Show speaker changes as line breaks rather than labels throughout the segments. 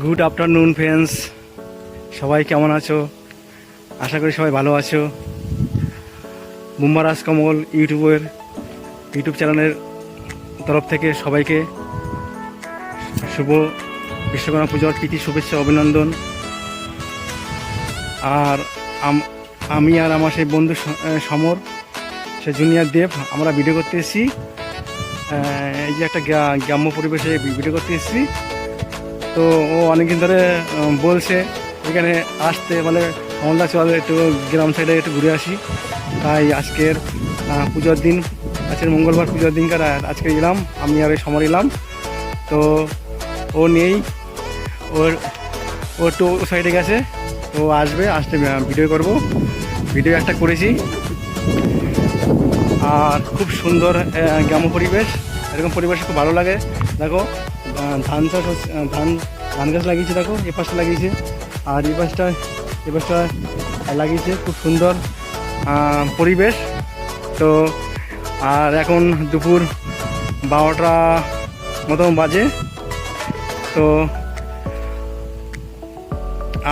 Good afternoon friends সবাই কেমন আছো? আশা করি সবাই ভালো আছো। মুম্বা রাজকমল ইউটিউবের ইউটিউব চ্যানেলের তরফ থেকে সবাইকে শুভ বিশ্বকর্মা পুজোর প্রীতি শুভেচ্ছা, অভিনন্দন। আর আমি আর আমার সেই বন্ধু সমর, সে জুনিয়র দেব, আমরা ভিডিও করতে এসেছি। এই যে একটা গ্রা- গ্রাম্য পরিবেশে ভিডিও করতে এসেছি। তো ও অনেকদিন ধরে বলছে, এখানে আসতে মানে আমরা চল একটু গ্রাম সাইডে একটু ঘুরে আসি। তাই আজকের পুজোর দিন, আজকের মঙ্গলবার পুজোর দিনকার আজকে এলাম, আমি আর সমর এলাম। তো ও নেই, ওর, ও একটু সাইডে গেছে, তো ও আসবে, আসতে ভিডিও করব। ভিডিও একটা করেছি। আর খুব সুন্দর গ্রাম্য পরিবেশ, এরকম পরিবেশ খুব ভালো লাগে। দেখো ধান চাষ হচ্ছে ধান ধান গাছ লাগিয়েছে দেখো, এ পাশটা লাগিয়েছে। আর এই পাশটা, এ পাশটা লাগিয়েছে খুব সুন্দর পরিবেশ। তো, আর এখন দুপুর বারোটা মতো বাজে। তো,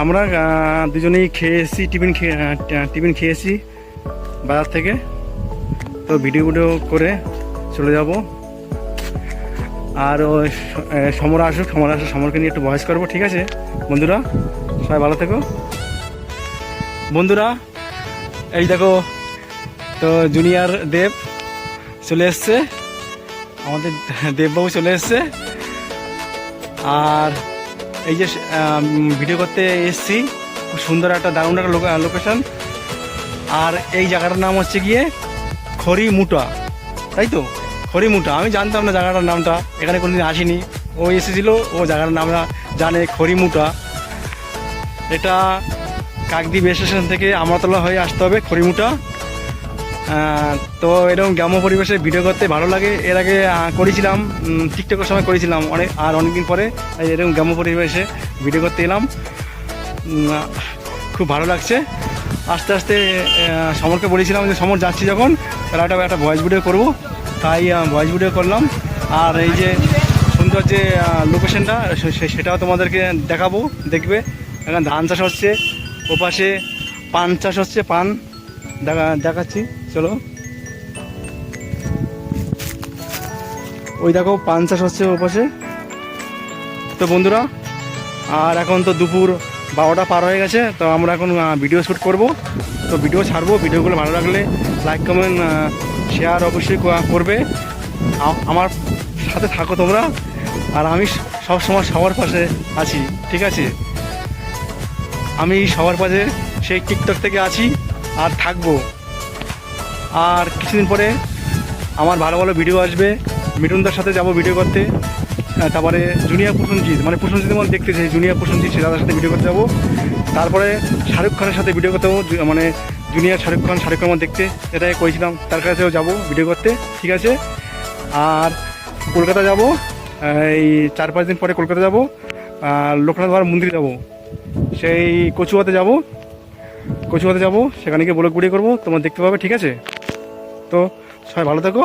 আমরা দুজনেই খেয়ে এসেছি টিফিন খেয়ে টিফিন খেয়েছি বাজার থেকে। তো ভিডিও ভিডিও করে চলে যাব। আর ওই সমর আসুক সমর আসুক, সমরকে নিয়ে একটু বয়স করব, ঠিক আছে? বন্ধুরা, সবাই ভালো থেকো। বন্ধুরা, এই দেখো, তো জুনিয়র দেব চলে এসছে। আমাদের দেববাবু চলে এসছে। আর এই যে ভিডিও করতে এসছি, খুব সুন্দর একটা দারুণ একটা লোকেশন আর এই জায়গাটার নাম হচ্ছে গিয়ে খড়ি মুটা তাই তো? খড়িমুটা, আমি জানতাম না জায়গাটার নামটা, এখানে কোনোদিন আসিনি। ও এসেছিল, ও জায়গাটার নামটা জানে খড়িমুটা। এটা কাকদ্বীপ স্টেশন থেকে আমতলা হয়ে আসতে হবে খড়িমুটা। তো এরকম গ্রাম্য পরিবেশে ভিডিও করতে ভালো লাগে। এর আগে করেছিলাম টিকটকের সময় করেছিলাম, অনেক, আর অনেকদিন পরে এরকম গ্রাম্য পরিবেশে ভিডিও করতে এলাম। খুব ভালো লাগছে। আস্তে আস্তে সমরকে বলেছিলাম যে, সমর, যাচ্ছি যখন। তাহলে একটা একটা ভয়েস ভিডিও করব। তাই ভয়েস ভিডিও করলাম। আর এই যে সুন্দর যে লোকেশনটা সেটাও তোমাদেরকে দেখাবো, দেখবে। এখানে ধান চাষ হচ্ছে, ওপাশে পান চাষ হচ্ছে, পান। দেখা, দেখাচ্ছি, চলো। ওই দেখো, পান চাষ হচ্ছে ওপাশে। তো বন্ধুরা, আর এখন তো দুপুর বারোটা পার হয়ে গেছে, তো আমরা এখন ভিডিও শ্যুট করব। তো ভিডিও ছাড়বো ভিডিওগুলো ভালো লাগলে লাইক কমেন্ট শেয়ার অবশ্যই করবে। আমার সাথে থাকো তোমরা। আর আমি সব সময় সবার পাশে আছি, ঠিক আছে? আমি সবার পাশে সেই টিকটক থেকে আছি আর থাকব। আর কিছুদিন পরে আমার ভালো ভালো ভিডিও আসবে। মিঠুনদার সাথে যাব ভিডিও করতে। তারপরে জুনিয়র প্রসেনজিৎ মানে প্রসেনজিৎ মানে দেখতে চাই জুনিয়র প্রসেনজিৎ সে দাদার সাথে ভিডিও করতে যাব। তারপরে শাহরুখ খানের সাথে ভিডিও করতে মানে জুনিয়র শাহরুখ খান শাহরুখ খান দেখতে। এটাই করেছিলাম তার কাছেও যাব ভিডিও করতে, ঠিক আছে? আর কলকাতা যাব, এই চার পাঁচ দিন পরে কলকাতা যাব লোকনাথ বাবার মন্দির যাব। সেই কচুয়াতে যাব কচুয়াতে যাব, সেখানে গিয়ে ব্লগ ভিডিও করব, তোমার দেখতে পাবে, ঠিক আছে? তো সবাই ভালো থেকো।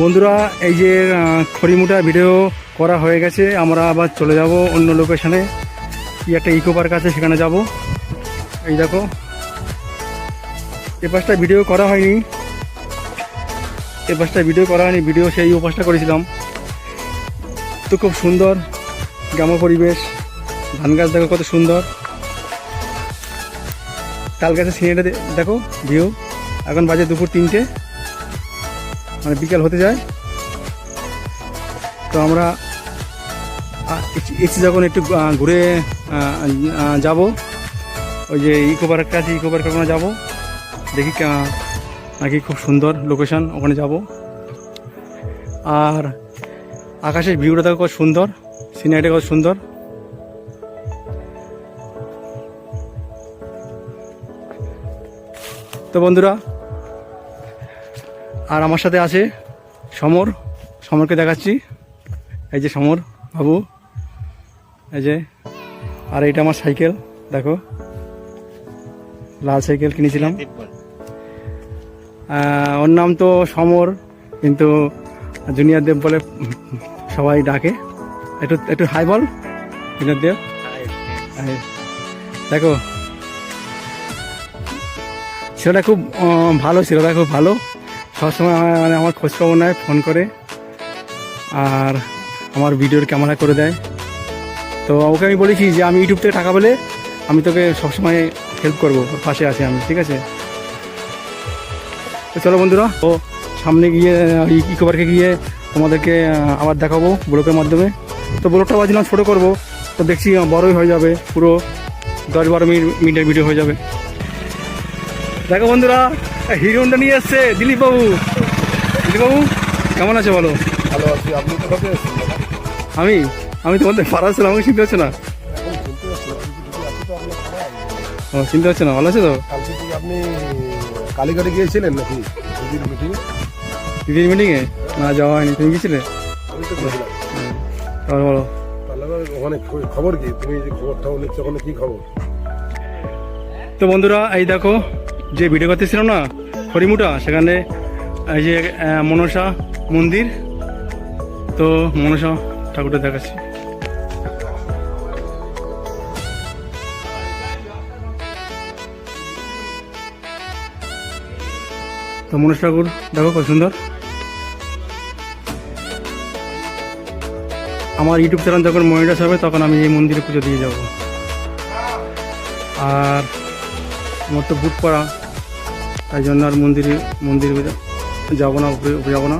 বন্ধুরা, এই যে খড়িমুটা ভিডিও করা হয়ে গেছে, আমরা আবার চলে যাব অন্য লোকেশনে কি একটা ইকো পার্ক আছে, সেখানে যাব। এই দেখো, এ পাশটা ভিডিও করা হয়নি। এ পাশটা ভিডিও করা হয়নি ভিডিও সেই উপাসটা করেছিলাম। তো খুব সুন্দর গ্রাম্য পরিবেশ, ধান গাছ দেখো কত সুন্দর। তাল গাছের সিনেটা দেখো ভিউ এখন বাজে দুপুর তিনটে। মানে বিকাল হতে যায়। তো আমরা এসে যখন একটু ঘুরে যাব, ওই যে ইকো পার্কটা আছে, ইকো পার্কে ওখানে যাব। দেখি নাকি খুব সুন্দর লোকেশন ওখানে যাব। আর আকাশের ভিউটা দেখো কত সুন্দর সিনারিটা কত সুন্দর। তো বন্ধুরা আর আমার সাথে আছে সমর। সমরকে দেখাচ্ছি। এই যে সমর বাবু। এই যে। আর এটা আমার সাইকেল, দেখো। লাল সাইকেল কিনেছিলাম। ওর নাম তো সমর, কিন্তু জুনিয়র দেব বলে সবাই ডাকে। একটু একটু হাই বল, জুনিয়র দেব। দেখো। ছেলেটা খুব ভালো ছেলেটা খুব ভালো। সবসময় আমার- মানে আমার খোঁজখবর নেয়, ফোন করে। আর আমার ভিডিওর ক্যামেরা করে দেয়। তো ওকে আমি বলেছি যে, আমি ইউটিউব থেকে টাকা পেলে আমি তোকে সবসময় হেল্প করব পাশে আছি আমি, ঠিক আছে? তো চলো বন্ধুরা, ও সামনে গিয়ে ইকো পার্কে গিয়ে তোমাদেরকে আবার দেখাবো ব্লগের মাধ্যমে। তো ব্লগটা বাজলাম ছোটো করব, তো দেখছি বড়ই হয়ে যাবে, পুরো দশ বারো মিনিট মিনিটের ভিডিও হয়ে যাবে। দেখো বন্ধুরা হিরোনটা নিয়ে এসছে দিলীপ বাবু দিলীপ বাবু কেমন আছে বলো?
ভালো আছি আপনি দাদা?
আমি? আমি তোমাদের পাড়া ছিলাম আমাকে চিনতে হচ্ছে না? ও চিনতে হচ্ছে না ভালো আছে তো?
কালকে কি আপনি কালীঘাটে গিয়েছিলেন নাকি দিদির মিটিং
দিদির মিটিংয়ে না যাওয়া হয়নি তুমি গেছিলে
আমি তো গেছিলাম।
তাহলে বলো।
ওখানে খবর কি? তুমি যে খবরটা নিচ্ছ ওখানে কি খবর?
তো বন্ধুরা এই দেখো যে ভিডিও করতেছিলাম না, হরিমুটা, সেখানে এই যে মনসা মন্দির। তো মনসা ঠাকুরটা দেখাচ্ছি। তো মনসা ঠাকুর, দেখো কত সুন্দর। আমার ইউটিউব চ্যানেল যখন মনিটাস হবে, তখন আমি এই মন্দিরে পুজো দিয়ে যাব। আর আমার তো বুট পড়া। তাই জন্য আর মন্দিরে মন্দিরে যাব না উপরে উপরে যাব না।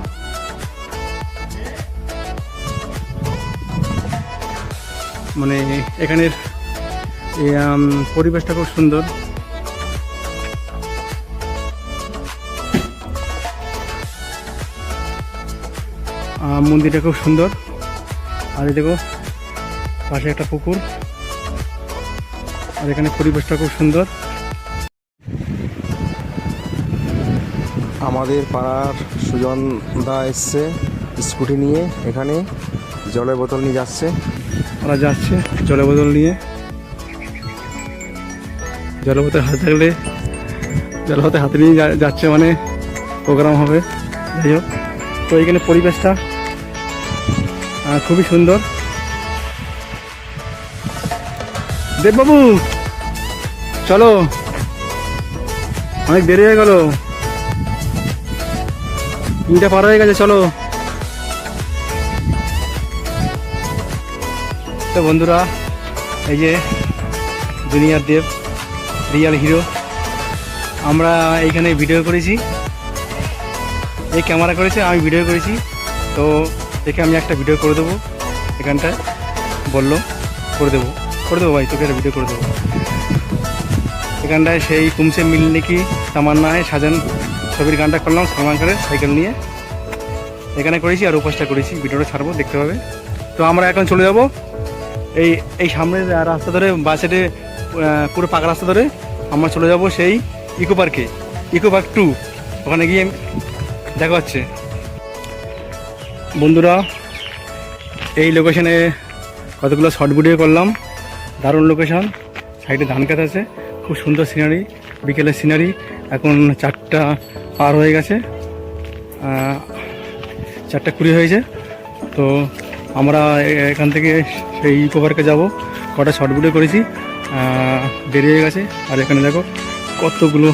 মানে এখানের পরিবেশটা খুব সুন্দর। মন্দিরটা খুব সুন্দর। আর দেখো, পাশে একটা পুকুর। আর এখানে পরিবেশটা খুব সুন্দর।
আমাদের পাড়ার সুজন দা এসছে স্কুটি নিয়ে এখানে জলের বোতল নিয়ে যাচ্ছে।
ওরা যাচ্ছে জলের বোতল নিয়ে। জলের বোতল হাতে থাকলে জলের বোতল হাতে নিয়ে যাচ্ছে মানে প্রোগ্রাম হবে। যাই হোক, তো এখানে পরিবেশটা খুবই সুন্দর। দেববাবু, চলো। অনেক দেরি হয়ে গেল। তিনটা পার হয়ে গেছে, চলো। তো বন্ধুরা, এই যে জুনিয়র দেব, রিয়াল হিরো, আমরা এইখানে ভিডিও করেছি। এই ক্যামেরা করেছে, আমি ভিডিও করেছি। তো একে আমি একটা ভিডিও করে দেবো, এখানটায় বলল, করে দেবো। করে দেবো ভাই, তোকে একটা ভিডিও করে দেবো। এখানটায় সেই তুমসে মিল নাকি তামান্না সাজান। ছবির গানটা করলাম সলমান খানের সাইকেল নিয়ে। এখানে করেছি আর উপাসটা করেছি, ভিডিওটা ছাড়বো, দেখতে পাবে তো আমরা এখন চলে যাব এই এই সামনের রাস্তা ধরে বাসেটে পুরো পাকা রাস্তা ধরে আমরা চলে যাব সেই ইকো পার্কে। ইকো পার্ক টু, ওখানে গিয়ে দেখা হচ্ছে। বন্ধুরা, এই লোকেশনে কতগুলো শর্ট ভিডিও করলাম। দারুণ লোকেশন সাইডে ধান খেত আছে, খুব সুন্দর সিনারি বিকেলের সিনারি এখন চারটা পার হয়ে গেছে। চারটে কুড়ি হয়েছে। তো আমরা এখান থেকে সেই ইকো পার্কে যাব। কটা শর্ট ভিডিও করেছি। বেরিয়ে হয়ে গেছে। আর এখানে দেখো কতগুলো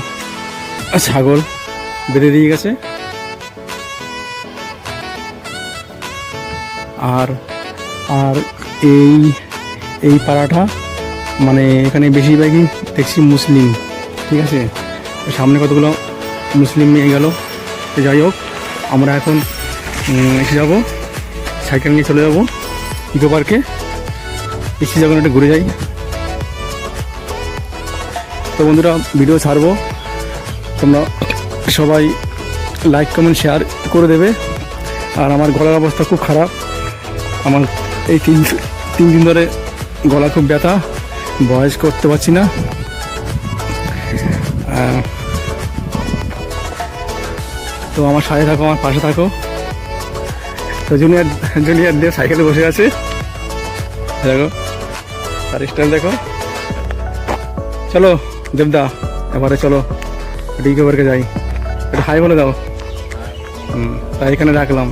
ছাগল বেঁধে দিয়ে গেছে। আর আর এই এই পাড়াটা মানে এখানে বেশিরভাগই দেখছি মুসলিম, ঠিক আছে? সামনে কতগুলো মুসলিম মেয়ে গেল। যাই হোক, আমরা এখন এসে যাব। সাইকেল নিয়ে চলে যাব ইকো পার্কে এসে যখন একটু ঘুরে যাই। তো বন্ধুরা ভিডিও ছাড়বো। তোমরা সবাই লাইক কমেন্ট শেয়ার করে দেবে। আর আমার গলার অবস্থা খুব খারাপ। আমার এই তিন তিন দিন ধরে গলা খুব ব্যথা। বয়স করতে পারছি না। তো আমার সাথে থাকো, আমার পাশে থাকো। তো জুনিয়র জুনিয়র দিয়ে সাইকেলে বসে আছে। দেখো, তার স্টাইল দেখো। চলো, দেবদা, এবারে চলো, ডিগোবারকে যাই। একটু হাই বলে দাও। হুম, তাই এখানে রাখলাম।